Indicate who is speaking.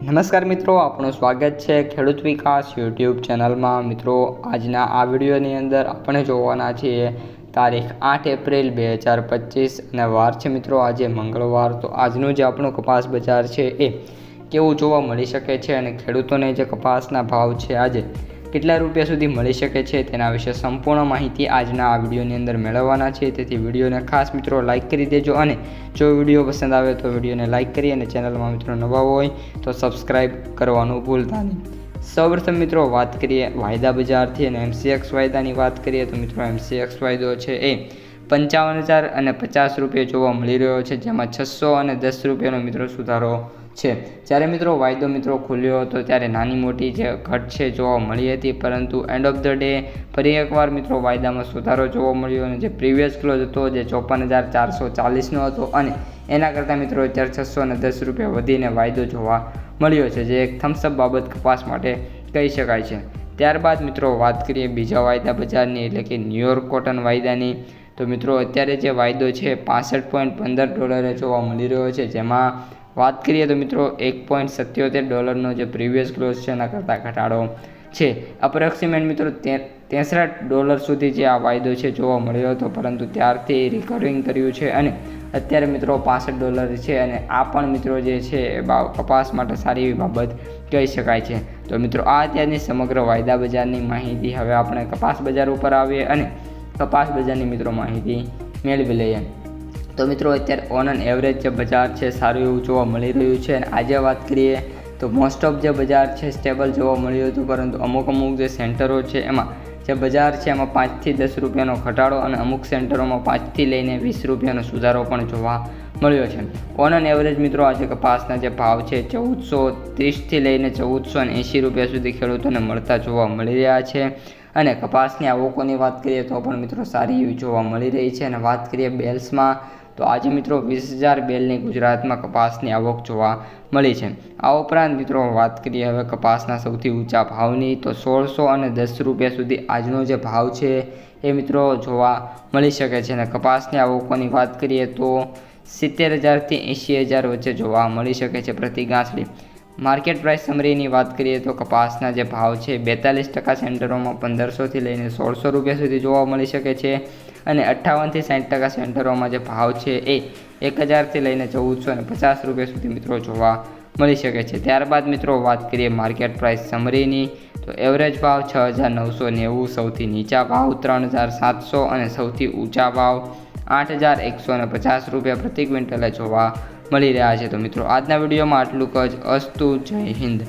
Speaker 1: નમસ્કાર મિત્રો આપણું સ્વાગત છે ખેડૂત વિકાસ યુટ્યુબ ચેનલમાં. મિત્રો, આજના આ વિડીયોની અંદર આપણે જોવાના છીએ તારીખ આઠ એપ્રિલ બે હજાર પચીસ અને વાર છે મિત્રો, આજે મંગળવાર. તો આજનું જે આપણું કપાસ બજાર છે એ કેવું જોવા મળી શકે છે અને ખેડૂતોને જે કપાસના ભાવ છે આજે કેટલા રૂપિયા સુધી મળી શકે છે તેના વિશે સંપૂર્ણ માહિતી આજના આ વિડીયોની અંદર મેળવવાના છે. તેથી વિડીયોને ખાસ મિત્રો લાઇક કરી દેજો અને જો વીડિયો પસંદ આવે તો વિડીયોને લાઇક કરી અને ચેનલમાં મિત્રો નવા હોય તો સબસ્ક્રાઇબ કરવાનું ભૂલતા નહીં. સૌપ્રથમ મિત્રો વાત કરીએ વાયદા બજારથી અને એમસીએક્સ વાયદાની વાત કરીએ તો મિત્રો એમસીએક્સ વાયદો છે એ પંચાવન હજાર અને પચાસ રૂપિયા જોવા મળી રહ્યો છે, જેમાં છસો અને દસ રૂપિયાનો મિત્રો સુધારો છે. જ્યારે મિત્રો વાયદો મિત્રો ખુલ્યો હતો ત્યારે નાની મોટી જે ઘટ છે જોવા મળી હતી, પરંતુ એન્ડ ઓફ ધ ડે ફરી એકવાર મિત્રો વાયદામાં સુધારો જોવા મળ્યો અને જે પ્રીવિયસ ક્લોઝ હતો જે ચોપન હજાર ચારસો ચાલીસનો હતો અને એના કરતાં મિત્રો અત્યારે છસો અને દસ રૂપિયા વધીને વાયદો જોવા મળ્યો છે, જે એક થમ્સઅપ બાબત કપાસ માટે કહી શકાય છે. ત્યારબાદ મિત્રો વાત કરીએ બીજા વાયદા બજારની, એટલે કે ન્યુયોર્ક કોટન વાયદાની. તો મિત્રો અત્યારે જે વાયદો છે, પાસઠ પોઈન્ટ પંદર ડોલરે જોવા મળી રહ્યો છે, જેમાં વાત કરીએ તો મિત્રો એક પોઈન્ટ સત્યોતેર ડોલરનો જે પ્રીવિયસ ક્લોઝ છે, એના કરતાં ઘટાડો છે. અપ્રોક્સિમેટ મિત્રો તેસઠ ડોલર સુધી જે આ વાયદો છે જોવા મળ્યો હતો, પરંતુ ત્યારથી રિકવરિંગ કર્યું છે અને અત્યારે મિત્રો પાસઠ ડોલર છે અને આ પણ મિત્રો જે છે એ કપાસ માટે સારી એવી બાબત કહી શકાય છે. તો મિત્રો આ અત્યારની સમગ્ર વાયદા બજારની માહિતી હવે આપણે કપાસ બજાર ઉપર આવીએ અને કપાસ બજારની મિત્રો માહિતી મેળવી લઈએ. તો મિત્રો, અત્યારે ઓન એન એવરેજ જે બજાર છે સારું એવું જોવા મળી રહ્યું છે. અને આજે વાત કરીએ તો મોસ્ટ ઓફ જે બજાર છે સ્ટેબલ જોવા મળ્યું હતું, પરંતુ અમુક અમુક જે સેન્ટરો છે એમાં જે બજાર છે એમાં પાંચથી દસ રૂપિયાનો ઘટાડો અને અમુક સેન્ટરોમાં પાંચથી લઈને વીસ રૂપિયાનો સુધારો પણ જોવા મળ્યો છે. ઓન એન એવરેજ મિત્રો, આજે કપાસના જે ભાવ છે ચૌદસો ત્રીસથી લઈને ચૌદસો અને એંશી રૂપિયા સુધી ખેડૂતોને મળતા જોવા મળી રહ્યા છે. અને કપાસની આવકોની વાત કરીએ તો પણ મિત્રો, સારી એવી જોવા મળી રહી છે. અને વાત કરીએ બેલ્સમાં તો આજે મિત્રો વીસ હજાર બેલની ગુજરાતમાં કપાસની આવક જોવા મળી છે. આ ઉપરાંત મિત્રો વાત કરીએ હવે કપાસના સૌથી ઊંચા ભાવની, તો સોળસો અને દસ રૂપિયા સુધી આજનો જે ભાવ છે એ મિત્રો જોવા મળી શકે છે. અને કપાસની આવકોની વાત કરીએ તો સિત્તેર હજારથી એંશી હજાર વચ્ચે જોવા મળી શકે છે પ્રતિ ગાંસડી. માર્કેટ પ્રાઇસ સમરીની વાત કરીએ તો કપાસના જે ભાવ છે બેતાલીસ ટકા સેન્ટરોમાં પંદરસોથી લઈને સોળસો રૂપિયા સુધી જોવા મળી શકે છે. અને અઠ્ઠાવનથી સાઠ ટકા સેન્ટરોમાં જે ભાવ છે એ એક હજારથી લઈને ચૌદસો અને પચાસ રૂપિયા સુધી મિત્રો જોવા મળી શકે છે. ત્યારબાદ મિત્રો વાત કરીએ માર્કેટ પ્રાઇસ સમરીની, તો એવરેજ ભાવ છ હજાર નવસો નેવું, સૌથી નીચા ભાવ ત્રણ હજાર સાતસો અને સૌથી ઊંચા ભાવ આઠ હજાર એકસો અને પચાસ રૂપિયા પ્રતિ ક્વિન્ટલે જોવા મળી રહ્યા છે. તો મિત્રો, આજના વિડીયોમાં આટલું જ. અસ્તુ, જય હિન્દ.